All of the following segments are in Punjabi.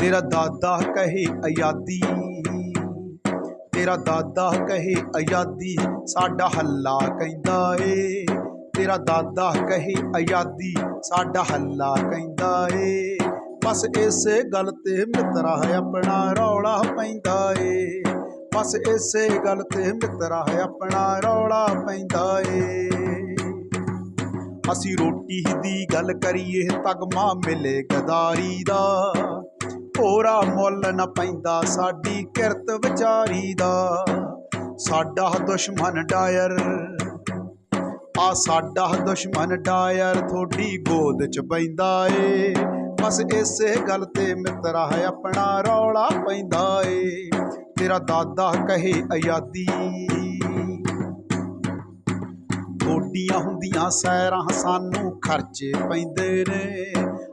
ਤੇਰਾ ਦਾਦਾ ਕਹੇ ਆਜ਼ਾਦੀ। ਤੇਰਾ ਦਾਦਾ ਕਹੇ ਆਜ਼ਾਦੀ, ਸਾਡਾ ਹੱਲਾ ਕਹਿੰਦਾ ਏ। ਤੇਰਾ ਦਾਦਾ ਕਹੇ ਆਜ਼ਾਦੀ, ਸਾਡਾ ਹੱਲਾ ਕਹਿੰਦਾ ਏ। ਬਸ ਇਸੇ ਗੱਲ ਤੇ ਮਿੱਤਰਾ ਹੈ ਆਪਣਾ ਰੌਲਾ ਪੈਂਦਾ ਏ। ਬਸ ਇਸੇ ਗੱਲ ਤੇ ਮਿੱਤਰਾ ਹੈ ਆਪਣਾ ਰੌਲਾ ਪੈਂਦਾ ਏ। ਅਸੀਂ ਰੋਟੀ ਦੀ ਗੱਲ ਕਰੀਏ, ਤਗਮਾ ਮਿਲੇ ਗਦਾਰੀ ਦਾ। ਹੋਰਾ ਮੁੱਲ ਨਾ ਪੈਂਦਾ, ਸਾਡੀ ਕਿਰਤ ਵਿਚਾਰੀ ਦਾ। ਸਾਡਾ ਦੁਸ਼ਮਣ ਡਾਇਰ, ਆ ਸਾਡਾ ਦੁਸ਼ਮਣ ਡਾਇਰ ਥੋੜੀ ਗੋਦ ਚ ਪੈਂਦਾ ਏ। ਬਸ ਇਸੇ ਗੱਲ ਤੇ ਮਿੱਤਰਾ ਹੈ, ਆਪਣਾ ਰੌਲਾ ਪੈਂਦਾ ਏ। ਤੇਰਾ ਦਾਦਾ ਕਹੇ ਆਜ਼ਾਦੀ। ਗੋਡੀਆਂ ਹੁੰਦੀਆਂ ਸੈਰਾਂ ਸਾਨੂੰ ਖਰਚੇ ਪੈਂਦੇ ਨੇ।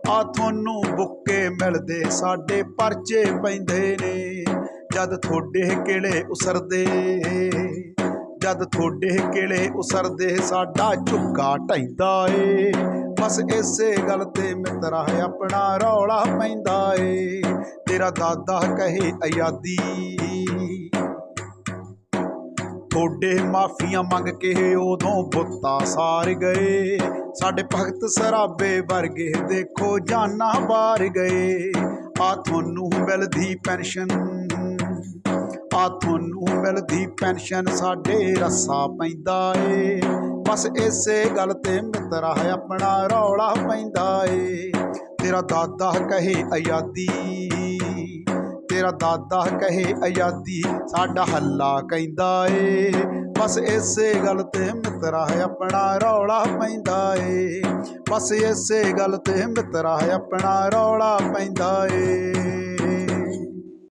ਆ ਤੁਹਾਨੂੰ ਬੁੱਕੇ ਮਿਲਦੇ, ਸਾਡੇ ਪਰਚੇ ਪੈਂਦੇ ਨੇ। ਜਦ ਥੋੜੇ ਕਿਲੇ ਉਸਰਦੇ, ਜਦ ਥੋੜੇ ਕਿਲੇ ਉਸਰਦੇ, ਸਾਡਾ ਝੁੱਗਾ ਢੈਂਦਾ ਏ। ਬਸ ਇਸੇ ਗੱਲ ਤੇ ਮਿੱਤਰਾ ਆਪਣਾ ਰੌਲਾ ਪੈਂਦਾ ਏ। ਤੇਰਾ ਦਾਦਾ ਕਹੇ ਆਜ਼ਾਦੀ ਥੋੜੇ ਮਾਫੀਆਂ ਮੰਗ ਕੇ ਉਦੋਂ ਬੁੱਤਾ ਸਾਰ ਗਏ। ਸਾਡੇ ਭਗਤ ਸਰਾਬੇ ਵਰਗੇ ਦੇਖੋ ਜਾਨਾਂ ਬਾਰ ਗਏ। ਆ ਤੁਹਾਨੂੰ ਮਿਲਦੀ ਪੈਨਸ਼ਨ, ਆ ਤੁਹਾਨੂੰ ਮਿਲਦੀ ਪੈਨਸ਼ਨ, ਸਾਡੇ ਰੱਸਾ ਪੈਂਦਾ ਏ। ਬਸ ਇਸੇ ਗੱਲ ਤੇ ਮਿੱਤਰਾ ਹੈ ਆਪਣਾ ਰੌਲਾ ਪੈਂਦਾ ਏ। ਤੇਰਾ ਦਾਦਾ ਕਹੇ ਆਜ਼ਾਦੀ ਤੇਰਾ ਦਾਦਾ ਕਹੇ ਆਜ਼ਾਦੀ ਸਾਡਾ ਹੱਲਾ ਕਹਿੰਦਾ ਏ। ਬਸ ਇਸੇ ਗੱਲ ਤੇ ਮਿੱਤਰਾ ਆਪਣਾ ਰੌਲਾ ਪੈਂਦਾ ਏ। ਬਸ ਇਸੇ ਗੱਲ ਤੇ ਮਿੱਤਰਾ ਆਪਣਾ ਰੌਲਾ ਪੈਂਦਾ ਏ।